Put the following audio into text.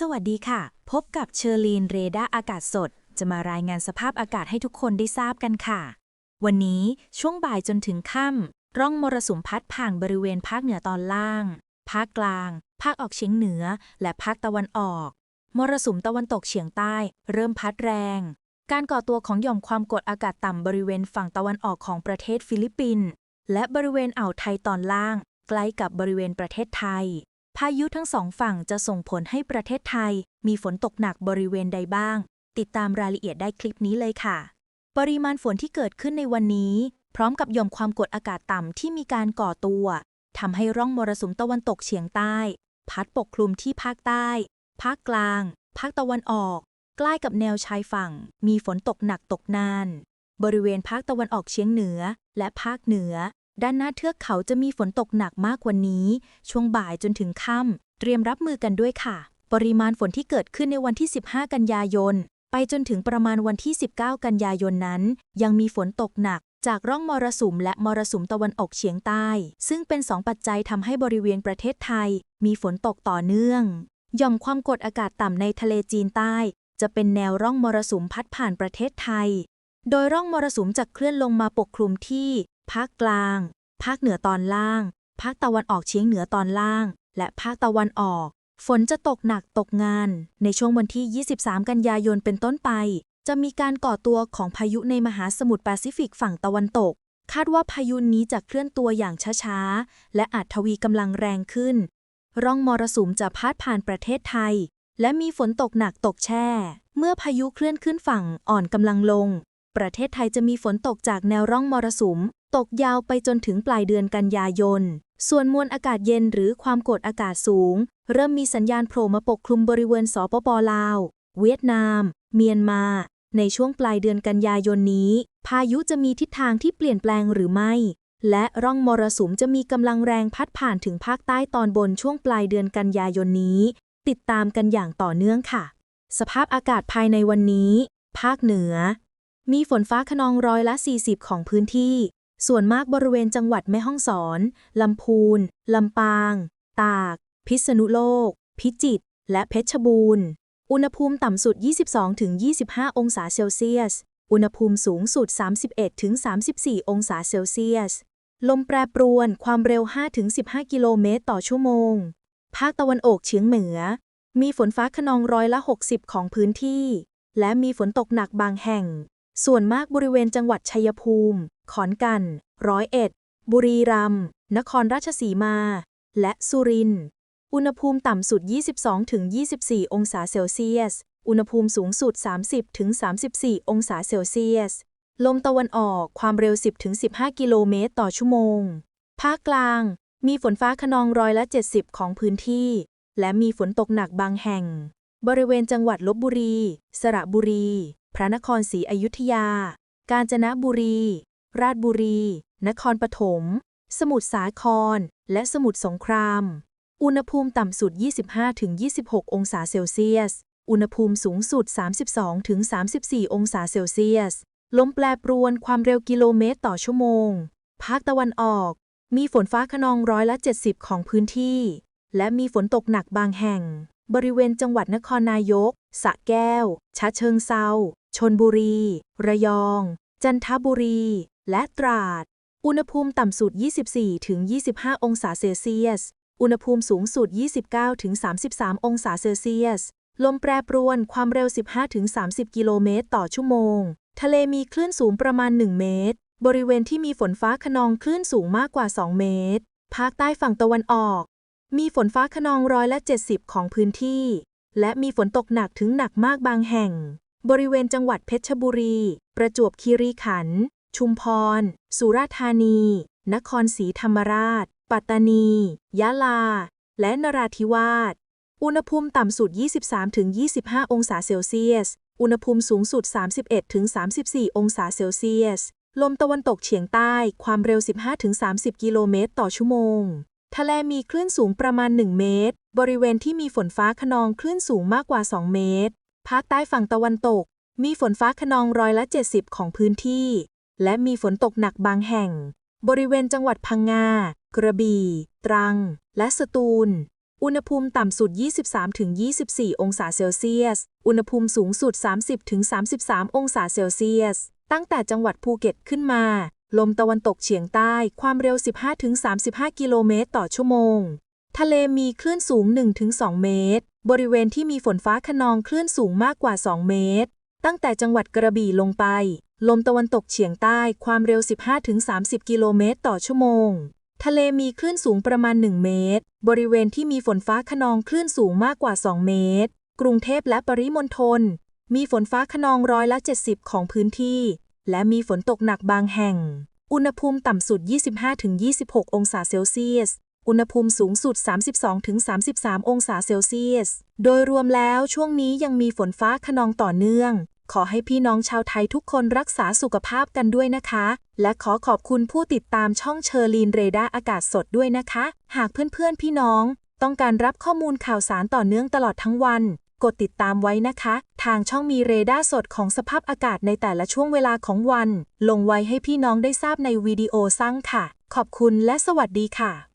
สวัสดีค่ะ พบกับเชอร์ลีนเรดาร์อากาศสด จะมารายงานสภาพอากาศให้ทุกคนได้ทราบกันค่ะ วันนี้ช่วงบ่ายจนถึงค่ำร่องมรสุมพัดผ่านบริเวณภาคเหนือตอนล่าง ภาคกลาง ภาคออกเฉียงเหนือ และภาคตะวันออก มรสุมตะวันตกเฉียงใต้ เริ่มพัดแรง การก่อตัวของหย่อมความกดอากาศต่ำบริเวณฝั่งตะวันออกของประเทศฟิลิปปินส์และบริเวณอ่าวไทยตอนล่าง ใกล้กับบริเวณประเทศไทย พายุทั้งสองฝั่งจะส่งผลให้ประเทศไทย มีฝนตกหนักบริเวณใดบ้าง ติดตามรายละเอียดได้คลิปนี้เลยค่ะ ปริมาณฝนที่เกิดขึ้นในวันนี้ พร้อมกับหย่อมความกดอากาศต่ำที่มีการก่อตัวทำให้ร่องมรสุมตะวันตกเฉียงใต้ พัดปกคลุมที่ภาคใต้ ภาคกลาง ภาคตะวันออก ใกล้กับแนวชายฝั่ง มีฝนตกหนักตกนาน บริเวณภาคตะวันออกเฉียงเหนือ และภาคเหนือ ด้านหน้าเทือกเขาจะมีฝนตกหนักมากกว่านี้ ช่วงบ่ายจนถึงค่ำเตรียมรับมือกันด้วยค่ะ ปริมาณฝนที่เกิดขึ้นในวันที่ 15 กันยายน ไปจนถึงประมาณวันที่ 19 กันยายนนั้น ยังมีฝนตกหนัก จากร่องมรสุมและมรสุมตะวันออกเฉียงใต้ ซึ่งเป็นสองปัจจัยทำให้บริเวณประเทศไทย มีฝนตกต่อเนื่องหย่อมความกดอากาศต่ำในทะเลจีนใต้ จะเป็นแนวร่องมรสุมพัดผ่านประเทศไทย โดยร่องมรสุมจะเคลื่อนลงมาปกคลุมที่ภาคกลาง ภาคเหนือตอนล่าง ภาคตะวันออกเฉียงเหนือตอนล่าง และภาคตะวันออก ฝนจะตกหนักตกงาน ในช่วงวันที่ 23 กันยายนเป็นต้นไป จะมีการก่อตัวของพายุในมหาสมุทรแปซิฟิกฝั่งตะวันตก คาดว่าพายุนี้จะเคลื่อนตัวอย่างช้าๆ และอาจทวีกำลังแรงขึ้น ร่องมรสุมจะพาดผ่านประเทศไทย และมีฝนตกหนักตกแช่ เมื่อพายุเคลื่อนขึ้นฝั่งอ่อนกำลังลง ประเทศไทยจะมีฝนตกจากแนวร่องมรสุม ตกยาวไปจนถึงปลายเดือนกันยายน ส่วนมวลอากาศเย็นหรือความกดอากาศสูง เริ่มมีสัญญาณโผล่มาปกคลุมบริเวณสปปลาว เวียดนาม เมียนมา ในช่วงปลายเดือนกันยายนนี้ พายุจะมีทิศทางที่เปลี่ยนแปลงหรือไม่ และร่องมรสุมจะมีกำลังแรงพัดผ่านถึงภาคใต้ตอนบนช่วงปลายเดือนกันยายนนี้ ติดตามกันอย่างต่อเนื่องค่ะ สภาพอากาศภายในวันนี้ ภาคเหนือ มีฝนฟ้าขนองร้อยละ 40 ของพื้นที่ ส่วนมากบริเวณจังหวัดแม่ฮ่องสอน ลำพูน ลำปาง ตาก พิษณุโลก พิจิตร และเพชรบูรณ์ อุณหภูมิต่ำสุด 22-25 องศาเซลเซียส อุณหภูมิสูงสุด 31-34 องศาเซลเซียส ลมแปรปรวน ความเร็ว 5-15 กิโลเมตรต่อชั่วโมง ภาคตะวันออกเฉียงเหนือ มีฝนฟ้าขนองร้อยละ 60 ของพื้นที่ และมีฝนตกหนักบางแห่ง ส่วนมากบริเวณจังหวัดชัยภูมิ ขอนแก่น ร้อยเอ็ด บุรีรัมย์ นครราชสีมา และสุรินทร์ อุณหภูมิต่ำสุด 22-24 องศาเซลเซียส อุณหภูมิสูงสุด 30-34 องศาเซลเซียส ลมตะวันออก ความเร็ว 10-15 กิโลเมตรต่อชั่วโมง ภาคกลาง มีฝนฟ้าขนองร้อยละ 70 ของพื้นที่ และมีฝนตกหนักบางแห่ง บริเวณจังหวัดลบบุรี สระบุรี พระนครศรีอยุธยา กาญจนบุรี ราชบุรี นครปฐม สมุทรสาคร และสมุทรสงคราม อุณหภูมิต่ำสุด 25-26 องศาเซลเซียส อุณหภูมิสูงสุด 32-34 องศาเซลเซียส ลมแปรปรวนความเร็วกิโลเมตรต่อชั่วโมง ภาคตะวันออก มีฝนฟ้าขนองร้อยละ 70 ของพื้นที่ และมีฝนตกหนักบางแห่งบริเวณจังหวัดนครนายก สะแก้ว ชะเชิงเซา ชนบุรี ระยอง จันทบุรี และตราด อุณหภูมิต่ำสุด 24-25 องศาเซลเซียส อุณหภูมิสูงสุด 29-33 องศาเซลเซียส ลมแปรปรวนความเร็ว 15-30 กิโลเมตรต่อชั่วโมง ทะเลมีคลื่นสูงประมาณ 1 เมตร บริเวณที่มีฝนฟ้าขนองคลื่นสูงมากกว่า 2 เมตร ภาคใต้ฝั่งตะวันออก มีฝนฟ้าขนองร้อยละ 70 ของพื้นที่ และมีฝนตกหนักถึงหนักมากบางแห่ง บริเวณจังหวัดเพชรบุรี ประจวบคีรีขันธ์ ชุมพร สุราษฎร์ธานี นครศรีธรรมราช ปัตตานี ยะลา และนราธิวาส อุณหภูมิต่ำสุด 23-25 องศาเซลเซียส อุณหภูมิสูงสุด 31-34 องศาเซลเซียส ลมตะวันตกเฉียงใต้ ความเร็ว 15-30 กิโลเมตรต่อชั่วโมง ทะเลมีคลื่นสูงประมาณ 1 เมตร บริเวณที่มีฝนฟ้าขนองคลื่นสูงมากกว่า 2 เมตร ภาคใต้ฝั่งตะวันตก มีฝนฟ้าขนองร้อยละ 70 ของพื้นที่ และมีฝนตกหนักบางแห่ง บริเวณจังหวัดพังงา กระบี่ ตรัง และสตูล อุณหภูมิต่ำสุด 23-24 องศาเซลเซียส อุณหภูมิสูงสุด 30-33 องศาเซลเซียส ตั้งแต่จังหวัดภูเก็ตขึ้นมา ลมตะวันตกเฉียงใต้ความเร็ว 15-35 กิโลเมตรต่อชั่วโมง ทะเลมีคลื่นสูง 1-2 เมตร บริเวณที่มีฝนฟ้าขนองคลื่นสูงมากกว่า 2 เมตร ตั้งแต่จังหวัดกระบี่ลงไป ลมตะวันตกเฉียงใต้ความเร็ว 15-30 กิโลเมตรต่อชั่วโมง ทะเลมีคลื่นสูงประมาณ 1 เมตร บริเวณที่มีฝนฟ้าขนองคลื่นสูงมากกว่า 2 เมตร กรุงเทพและปริมณฑลมีฝนฟ้าขนองร้อยละ 70 ของพื้นที่ และมีฝนตกหนักบางแห่ง อุณหภูมิต่ำสุด 25-26 องศาเซลเซียส อุณหภูมิสูงสุด 32-33 องศาเซลเซียส โดยรวมแล้วช่วงนี้ยังมีฝนฟ้าขนองต่อเนื่อง ขอให้พี่น้องชาวไทยทุกคนรักษาสุขภาพกันด้วยนะคะ และขอขอบคุณผู้ติดตามช่องเชอร์ลีนเรดาอากาศสดด้วยนะคะ หากเพื่อนๆพี่น้อง ต้องการรับข้อมูลข่าวสารต่อเนื่องตลอดทั้งวัน กดติดตามไว้นะคะ ทางช่องมีเรดาร์สดของสภาพอากาศในแต่ละช่วงเวลาของวัน ลงไว้ให้พี่น้องได้ทราบในวิดีโอสั้นค่ะ ขอบคุณและสวัสดีค่ะ